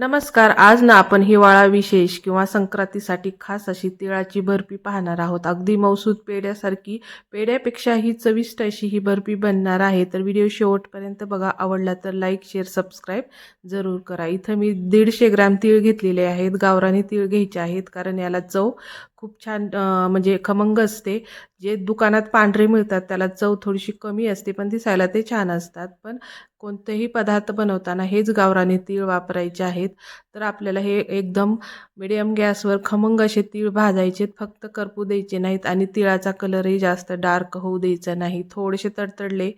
नमस्कार आज ना आपण हिवाळा विशेष किंवा संक्रांतीसाठी खास अशी तिळाची बर्फी पाहणार आहोत. अगदी मौसूद पेढ्यासारखी पेढ्यापेक्षाही चविष्ट अशी ही बर्फी बनणार आहे. तर व्हिडिओ शेवटपर्यंत बघा. आवडला तर लाईक शेअर सबस्क्राईब जरूर करा. इथं मी दीडशे ग्रॅम तीळ घेतलेले आहेत. गावराने तीळ घ्यायचे आहेत कारण याला चव खूप छान म्हणजे खमंग असते. जे दुकानात पांढरे मिळतात त्याला चव थोडीशी कमी असते पण दिसायला ते छान असतात. पण कोणतेही पदार्थ बनवताना हेच गावराने तीळ वापरायचे आहेत. तर आपल्याला हे एकदम मिडियम गॅसवर खमंग असे तीळ भाजायचे फक्त करपू द्यायचे नाहीत आणि तिळाचा कलरही जास्त डार्क होऊ द्यायचा नाही. थोडेसे तडतडले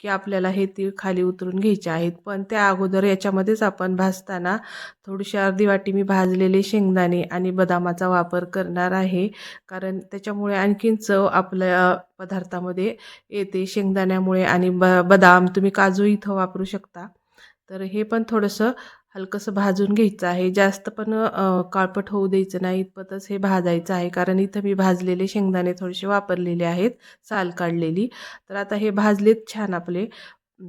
की आपल्याला हे तीळ खाली उतरून घ्यायचे आहेत. पण त्या अगोदर याच्यामध्येच आपण भाजताना थोडीशी अर्धी वाटी मी भाजलेले शेंगदाणे आणि बदामाचा वापर करणार आहे. कारण त्याच्यामुळे आणखीन चव आपल्या पदार्थामध्ये येते. शेंगदाण्यामुळे आणि ब बदाम तुम्ही काजू इथं वापरू शकता. तर हे पण थोडंसं हलकंसं भाजून घ्यायचं आहे. जास्त पण काळपट होऊ द्यायचं नाही. इतपतच हे भाजायचं आहे. कारण इथं मी भाजलेले शेंगदाणे थोडेसे वापरलेले आहेत. साल काढलेली. तर आता हे भाजलेत छान आपले.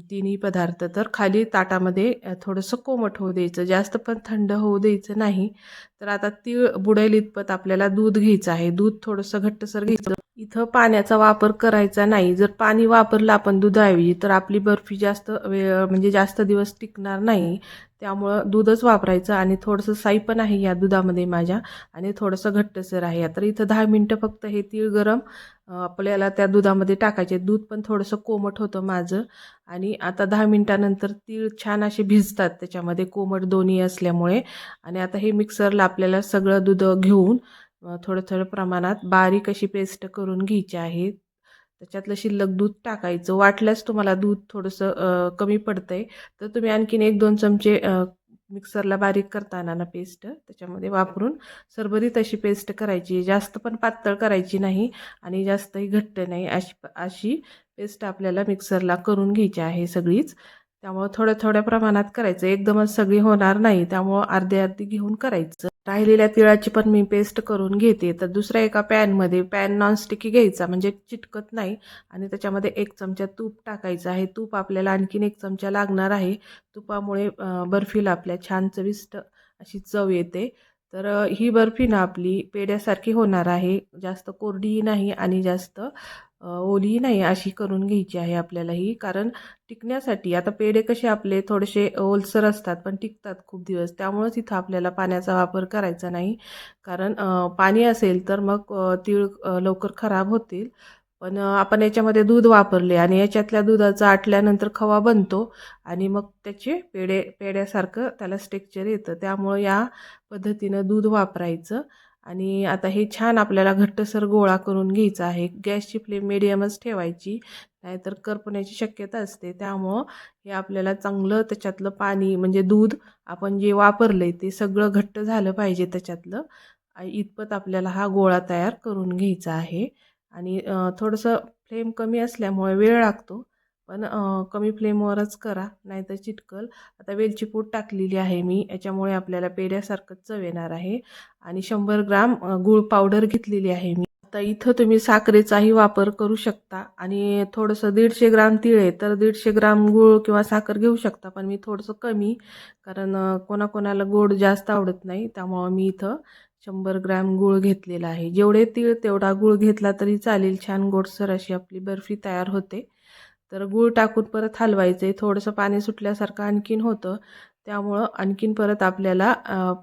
तिन्ही पदार्थ तर खाली ताटामध्ये थोडंसं कोमट होऊ द्यायचं. जास्त पण थंड होऊ द्यायचं नाही. तर आता तीळ बुडेल इतपत आपल्याला दूध घ्यायचं आहे. दूध थोडंसं घट्टसर घ्यायचं. इथं पाण्याचा वापर करायचा नाही. जर पाणी वापरलं आपण दुधाऐवजी तर आपली बर्फी जास्त वेळ म्हणजे जास्त दिवस टिकणार नाही. त्यामुळं दूधच वापरायचं आणि थोडंसं साई पण आहे या दुधामध्ये माझ्या आणि थोडंसं घट्टसर आहे. तर इथं दहा मिनटं फक्त हे तीळ गरम आपल्याला त्या दुधामध्ये टाकायचे. दूध पण थोडंसं कोमट होतं माझं आणि आता दहा मिनटानंतर तीळ छान असे भिजतात त्याच्यामध्ये. कोमट दोन्ही असल्यामुळे आणि आता हे मिक्सरला आपल्याला सगळं दूध घेऊन थोडं थोडं प्रमाणात बारीक अशी पेस्ट करून घ्यायची आहे. त्याच्यातलं शिल्लक दूध टाकायचं. वाटल्यास तुम्हाला दूध थोडंसं कमी पडतं आहे तर तुम्ही आणखीन एक दोन चमचे मिक्सरला बारीक करताना ना पेस्ट त्याच्यामध्ये वापरून सरभरीत अशी पेस्ट करायची. जास्त पण पातळ करायची नाही आणि जास्तही घट्ट नाही. अशी अशी पेस्ट आपल्याला मिक्सरला करून घ्यायची आहे सगळीच. त्यामुळं थोड्या थोड्या प्रमाणात करायचं. एकदमच सगळी होणार नाही त्यामुळं अर्धे अर्धी घेऊन करायचं. राहिलेल्या तिळाची पण मी पेस्ट करून घेते. तर दुसऱ्या एका पॅनमध्ये पॅन नॉनस्टिकी घ्यायचा म्हणजे चिटकत नाही. आणि त्याच्यामध्ये एक चमचा तूप टाकायचं आहे. तूप आपल्याला आणखीन एक चमचा लागणार आहे. तुपामुळे बर्फीला आपल्या छान चविष्ट अशी चव येते. तर ही बर्फी ना आपली पेढ्यासारखी होणार आहे. जास्त कोरडीही नाही आणि जास्त ओलीही नाही अशी करून घ्यायची आहे आपल्याला ही कारण टिकण्यासाठी आता पेढे कसे आपले थोडेसे ओलसर असतात पण टिकतात खूप दिवस. त्यामुळंच इथं आपल्याला पाण्याचा वापर करायचा नाही. कारण पाणी असेल तर मग तीळ लवकर खराब होतील. पण आपण याच्यामध्ये दूध वापरले आणि याच्यातल्या दुधाचं आटल्यानंतर खवा बनतो आणि मग त्याचे पेढे पेढ्यासारखं त्याला स्ट्रेक्चर येतं. त्यामुळं या पद्धतीनं दूध वापरायचं. आणि आता हे छान आपल्याला घट्टसर गोळा करून घ्यायचा आहे. गॅसची फ्लेम मिडियमच ठेवायची नाहीतर करपण्याची शक्यता असते. त्यामुळं हे आपल्याला चांगलं त्याच्यातलं पाणी म्हणजे दूध आपण जे वापरलं आहे ते सगळं घट्ट झालं पाहिजे त्याच्यातलं. आणि इतपत आपल्याला हा गोळा तयार करून घ्यायचा आहे. आणि थोडंसं फ्लेम कमी असल्यामुळे वेळ लागतो. पण कमी फ्लेमवरच करा नाहीतर चिटकल. आता वेलची पूड टाकलेली आहे मी याच्यामुळे आपल्याला पेढ्यासारखं चव येणार आहे. आणि शंभर ग्राम गूळ पावडर घेतलेली आहे मी. आता इथं तुम्ही साखरेचाही वापर करू शकता. आणि थोडंसं दीडशे ग्राम तीळ आहे तर दीडशे ग्राम गूळ किंवा साखर घेऊ शकता पण मी थोडंसं कमी. कारण कोणाकोणाला गोड जास्त आवडत नाही त्यामुळं मी इथं शंभर ग्रॅम गूळ घेतलेला आहे. जेवढे तीळ तेवढा गूळ घेतला तरी चालेल. छान गोडसर अशी आपली बर्फी तयार होते. तर गूळ टाकून परत हलवायचं आहे थोडंसं पाणी सुटल्यासारखं आणखीन होतं. त्यामुळं आणखीन परत आपल्याला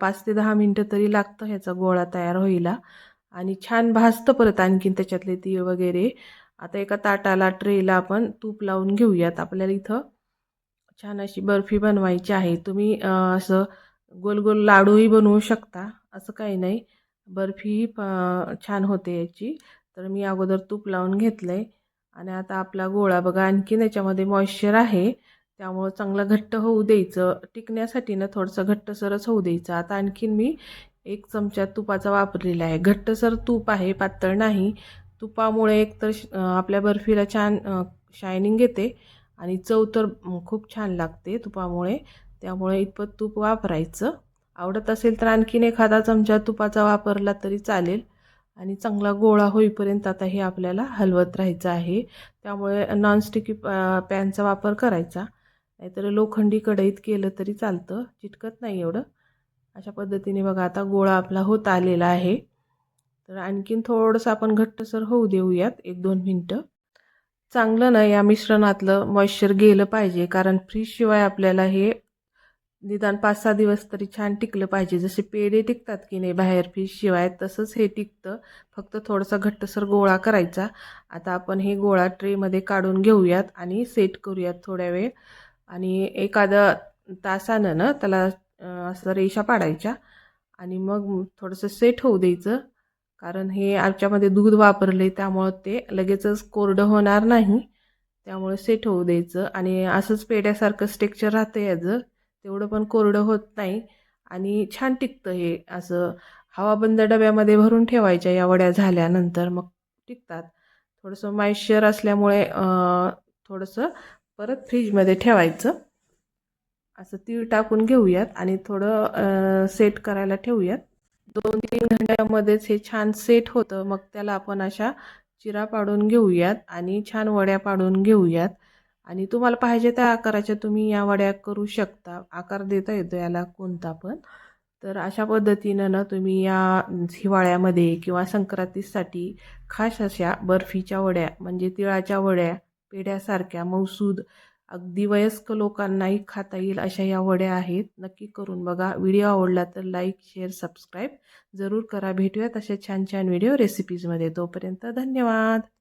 पाच ते दहा मिनटं तरी लागतं ह्याचा गोळा तयार होईला आणि छान भाजतं परत आणखीन त्याच्यातले तीळ वगैरे. आता एका ताटाला ट्रेला आपण तूप लावून घेऊयात. आपल्याला इथं छान अशी बर्फी बनवायची आहे. तुम्ही असं गोल गोल लाडूही बनवू शकता. असं काही नाही. बर्फीही प छान होते याची. तर मी अगोदर तूप लावून घेतलं आहे आणि आता आपला गोळा बघा आणखीन याच्यामध्ये मॉइश्चर आहे. त्यामुळं चांगलं घट्ट होऊ द्यायचं. टिकण्यासाठी ना थोडंसं घट्टसरच होऊ द्यायचं. आता आणखीन मी एक चमचा तुपाचा वापरलेला आहे. घट्टसर तूप आहे पातळ नाही. तुपामुळे एकतर श- आपल्या बर्फीला छान शायनिंग येते आणि चव तर खूप छान लागते तुपामुळे. त्यामुळे इतपत तूप वापरायचं. आवडत असेल तर आणखीन एखादा चमचा तुपाचा वापरला तरी चालेल. आणि चांगला गोळा होईपर्यंत आता हे आपल्याला हलवत राहायचं आहे. त्यामुळे नॉनस्टिकी पॅनचा वापर करायचा. नाहीतर लोखंडी कढईत केलं तरी चालतं. चिटकत नाही एवढं. अशा पद्धतीने बघा आता गोळा आपला होत आलेला आहे. तर आणखीन थोडंसं आपण घट्टसर होऊ देऊयात. एक दोन मिनटं. चांगलं ना या मिश्रणातलं मॉइश्चर गेलं पाहिजे. कारण फ्रीजशिवाय आपल्याला हे निदान पाच सहा दिवस तरी छान टिकलं पाहिजे. जसे पेढे टिकतात की नाही बाहेर फ्रीजशिवाय तसंच हे टिकतं. फक्त थोडासा घट्टसर गोळा करायचा. आता आपण हे गोळा ट्रेमध्ये काढून घेऊयात आणि सेट करूयात थोड्या वेळ. आणि एखादं तासानं ना त्याला असं रेषा पाडायच्या. आणि मग थोडंसं सेट होऊ द्यायचं. कारण हे आमच्यामध्ये दूध वापरले त्यामुळं ते लगेचच कोरडं होणार नाही. त्यामुळे सेट होऊ द्यायचं. आणि असंच पेड्यासारखं स्ट्रेक्चर राहतं याचं. तेवढं पण कोरडं होत नाही. आणि छान टिकतं हे असं. हवाबंद डब्यामध्ये भरून ठेवायच्या या वड्या झाल्यानंतर मग टिकतात. थोडंसं मॉइश्चर असल्यामुळे थोडंसं परत फ्रीजमध्ये ठेवायचं. असं तीळ टाकून घेऊयात आणि थोडं सेट करायला ठेवूयात. दोन तीन घंट्यामध्येच हे छान सेट होतं. मग त्याला आपण अशा चिरा पाडून घेऊयात आणि छान वड्या पाडून घेऊयात. आणि तुम्हाला पाहिजे त्या आकाराच्या तुम्ही या वड्या करू शकता. आकार देता येतो याला कोणता पण. तर अशा पद्धतीनं ना तुम्ही या हिवाळ्यामध्ये किंवा संक्रांतीसाठी खास अशा बर्फीच्या वड्या म्हणजे तिळाच्या वड्या पेढ्यासारख्या मौसूद अगदी वयस्क लोकांनाही खाता येईल अशा या वड्या आहेत. नक्की करून बघा. व्हिडिओ आवडला तर लाईक शेअर सबस्क्राईब जरूर करा. भेटूयात तसे छान छान व्हिडिओ रेसिपीजमध्ये. तोपर्यंत धन्यवाद.